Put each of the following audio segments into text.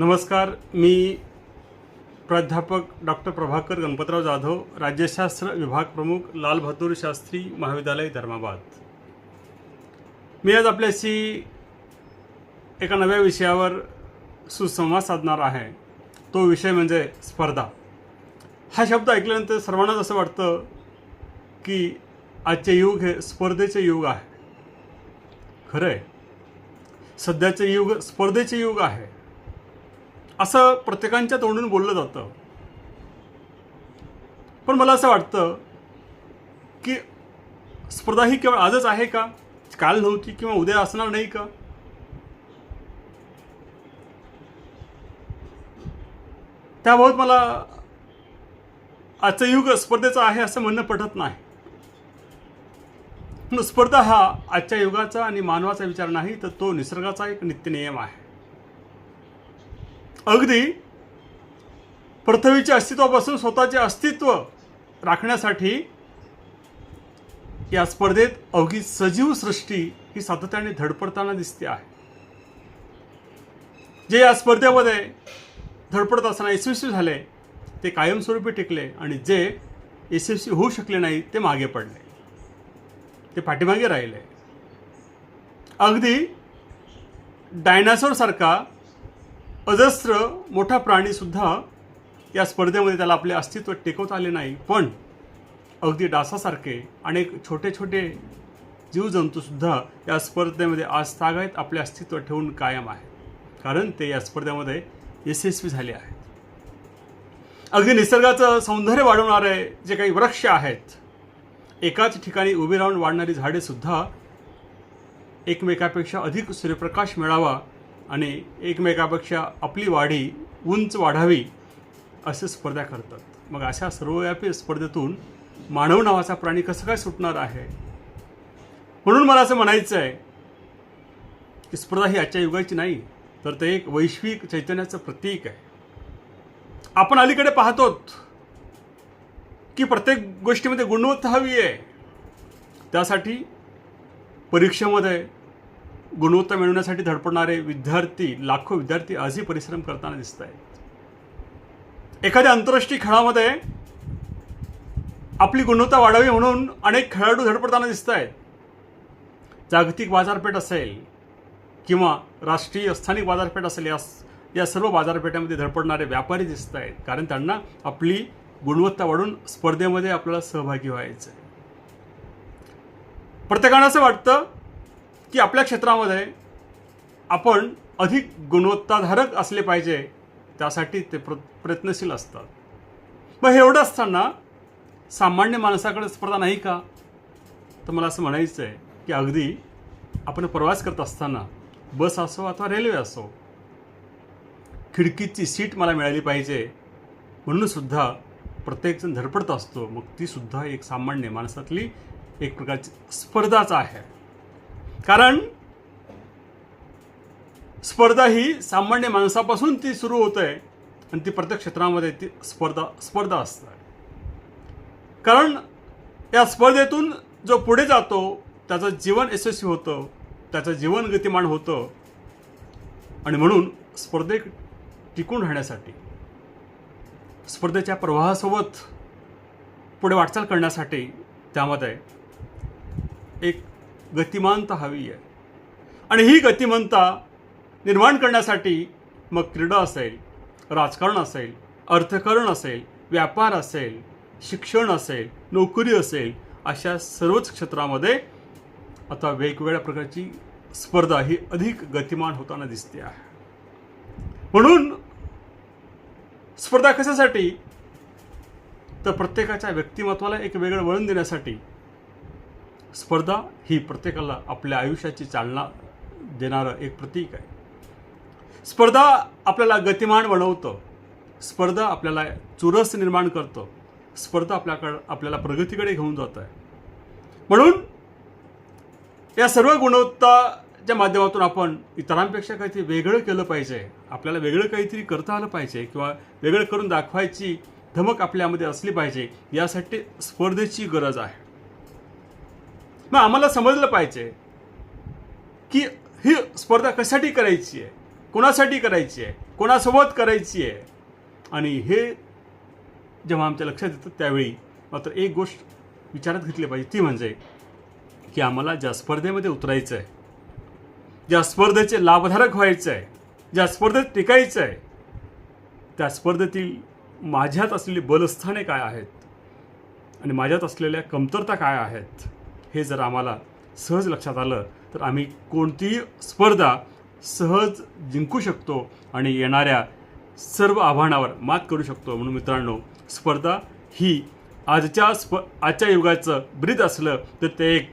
नमस्कार मी प्राध्यापक डॉक्टर प्रभाकर गणपतराव जाधव राज्यशास्त्र विभाग प्रमुख लाल बहादूर शास्त्री महाविद्यालय धर्माबाद मी आज आपल्याशी एका नव्या विषयावर सुसंवाद साधणार आहे. तो विषय म्हणजे स्पर्धा. हा शब्द ऐकल्यानंतर सर्वांनाच असं वाटतं की आजचे युग हे स्पर्धेचे युग आहे. खरं आहे सध्याचे युग स्पर्धेचे युग आहे. असं प्रत्येकांच्या तोंडून बोललं जातं. पण मला असं वाटतं की स्पर्धा ही केवळ आजच आहे का? काल नव्हती किंवा उद्या असणार नाही का? त्याबाबत मला आजचं युग स्पर्धेचं आहे असं म्हणणं पटत नाही. पण स्पर्धा हा आजच्या युगाचा आणि मानवाचा विचार नाही तर तो निसर्गाचा एक नित्यनियम आहे. अगदी पृथ्वीच्या अस्तित्वापासून स्वतःचे अस्तित्व राखण्यासाठी या स्पर्धेत अवघी सजीव सृष्टी ही सातत्याने धडपडताना दिसते आहे. जे या स्पर्धेमध्ये धडपडत असताना यशस्वी झाले ते कायमस्वरूपी टिकले आणि जे यशस्वी होऊ शकले नाही ते मागे पडले. ते पाठीमागे राहिले. अगदी डायनासोरसारखा अजस्त्र मोठा प्राणीसुद्धा या स्पर्धेमध्ये त्याला आपले अस्तित्व टिकवता आले नाही. पण अगदी डासासारखे अनेक छोटे छोटे जीवजंतूसुद्धा या स्पर्धेमध्ये आज तागायत आपले अस्तित्व ठेवून कायम आहेत. कारण ते या स्पर्धेमध्ये यशस्वी झाले आहेत. अगदी निसर्गाचं सौंदर्य वाढवणारे जे काही वृक्ष आहेत एकाच ठिकाणी उभी राहून वाढणारी झाडेसुद्धा एकमेकापेक्षा अधिक सूर्यप्रकाश मिळावा आणि एकमेकापेक्षा आपली वाढी उंच वाढावी असे स्पर्धा करतात. मग अशा सर्वव्यापी स्पर्धेतून मानव नावाचा प्राणी कसं काय सुटणार आहे? म्हणून मला असं म्हणायचं आहे की स्पर्धा ही आजच्या युगाची नाही तर ते एक वैश्विक चैतन्याचं प्रतीक आहे. आपण अलीकडे पाहतोत की प्रत्येक गोष्टीमध्ये गुणवत्ता हवी आहे. त्यासाठी परीक्षेमध्ये गुणवत्ता मिळवण्यासाठी धडपडणारे विद्यार्थी लाखो विद्यार्थी आजही परिश्रम करताना दिसत आहेत एखाद्या आंतरराष्ट्रीय खेळामध्ये आपली गुणवत्ता वाढावी म्हणून अनेक खेळाडू धडपडताना दिसत आहेत जागतिक बाजारपेठ असेल किंवा राष्ट्रीय स्थानिक बाजारपेठ असेल या या सर्व बाजारपेठामध्ये धडपडणारे व्यापारी दिसत आहेत कारण त्यांना आपली गुणवत्ता वाढून स्पर्धेमध्ये आपल्याला सहभागी व्हायचं आहे प्रत्येकानं असं वाटतं की आपल्या क्षेत्रामध्ये आपण अधिक गुणवत्ताधारक असले पाहिजे त्यासाठी ते प्र प्रयत्नशील असतात. मग हे एवढं असताना सामान्य माणसाकडे स्पर्धा नाही का? तर मला असं म्हणायचं आहे की अगदी आपण प्रवास करत असताना बस असो अथवा रेल्वे असो खिडकीची सीट मला मिळाली पाहिजे म्हणूनसुद्धा प्रत्येकजण धडपडत असतो. मग तीसुद्धा एक सामान्य माणसातली एक प्रकारची स्पर्धाच आहे. कारण स्पर्धा ही सामान्य माणसापासून ती सुरू होते आणि ती प्रत्येक क्षेत्रामध्ये ती स्पर्धा स्पर्धा असते कारण या स्पर्धेतून जो पुढे जातो त्याचं जीवन यशस्वी होतं त्याचं जीवन गतिमान होतं. आणि म्हणून स्पर्धेत टिकून राहण्यासाठी स्पर्धेच्या प्रवाहासोबत पुढे वाटचाल करण्यासाठी त्यामध्ये एक गतिमानता हवी आहे. आणि ही गतिमानता निर्माण करण्यासाठी मग क्रीडा असेल राजकारण असेल अर्थकारण असेल व्यापार असेल शिक्षण असेल नोकरी असेल अशा सर्वच क्षेत्रामध्ये आता वेगवेगळ्या प्रकारची स्पर्धा ही अधिक गतिमान होताना दिसते आहे. म्हणून स्पर्धा कशासाठी? तर प्रत्येकाच्या व्यक्तिमत्वाला एक वेगळं वळण देण्यासाठी स्पर्धा ही प्रत्येकाला आपल्या आयुष्याची चालना देणारं एक प्रतीक आहे. स्पर्धा आपल्याला गतिमान बनवतं. स्पर्धा आपल्याला चुरस निर्माण करतं. स्पर्धा आपल्याकडं आपल्याला प्रगतीकडे घेऊन जात आहे म्हणून या सर्व गुणवत्ताच्या माध्यमातून आपण इतरांपेक्षा काहीतरी वेगळं केलं पाहिजे. आपल्याला वेगळं काहीतरी करता आलं पाहिजे किंवा वेगळं करून दाखवायची धमक आपल्यामध्ये असली पाहिजे यासाठी स्पर्धेची गरज आहे. मग आम्हाला समजलं पाहिजे की ही स्पर्धा कशासाठी करायची आहे? कोणासाठी करायची आहे? कोणासोबत करायची आहे? आणि हे जेव्हा आमच्या लक्षात येतं त्यावेळी मात्र एक गोष्ट विचारात घेतली पाहिजे ती म्हणजे की आम्हाला ज्या स्पर्धेमध्ये उतरायचं आहे ज्या स्पर्धेचे लाभधारक व्हायचं आहे ज्या स्पर्धेत टिकायचं आहे त्या स्पर्धेतील माझ्यात असलेली बलस्थाने काय आहेत? आणि माझ्यात असलेल्या कमतरता काय आहेत? हे जर आम्हाला सहज लक्षात आलं तर आम्ही कोणतीही स्पर्धा सहज जिंकू शकतो आणि येणाऱ्या सर्व आव्हानावर मात करू शकतो. म्हणून मित्रांनो स्पर्धा ही आजच्या स्प आजच्या युगाचं ब्रीद असलं तर ते एक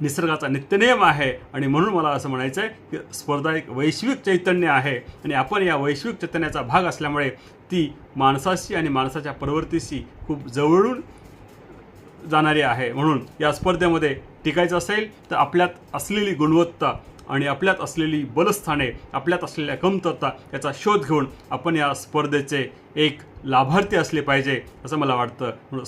निसर्गाचा नित्यनियम आहे. आणि म्हणून मला असं म्हणायचं आहे की स्पर्धा एक वैश्विक चैतन्य आहे. आणि आपण या वैश्विक चैतन्याचा भाग असल्यामुळे ती माणसाशी आणि माणसाच्या प्रवृत्तीशी खूप जवळून जाणारी आहे. म्हणून या स्पर्धेमध्ये टिकायचं असेल तर आपल्यात असलेली गुणवत्ता आणि आपल्यात असलेली बलस्थाने आपल्यात असलेल्या कमतरता याचा शोध घेऊन आपण या स्पर्धेचे एक लाभार्थी असले पाहिजे असं मला वाटतं. म्हणून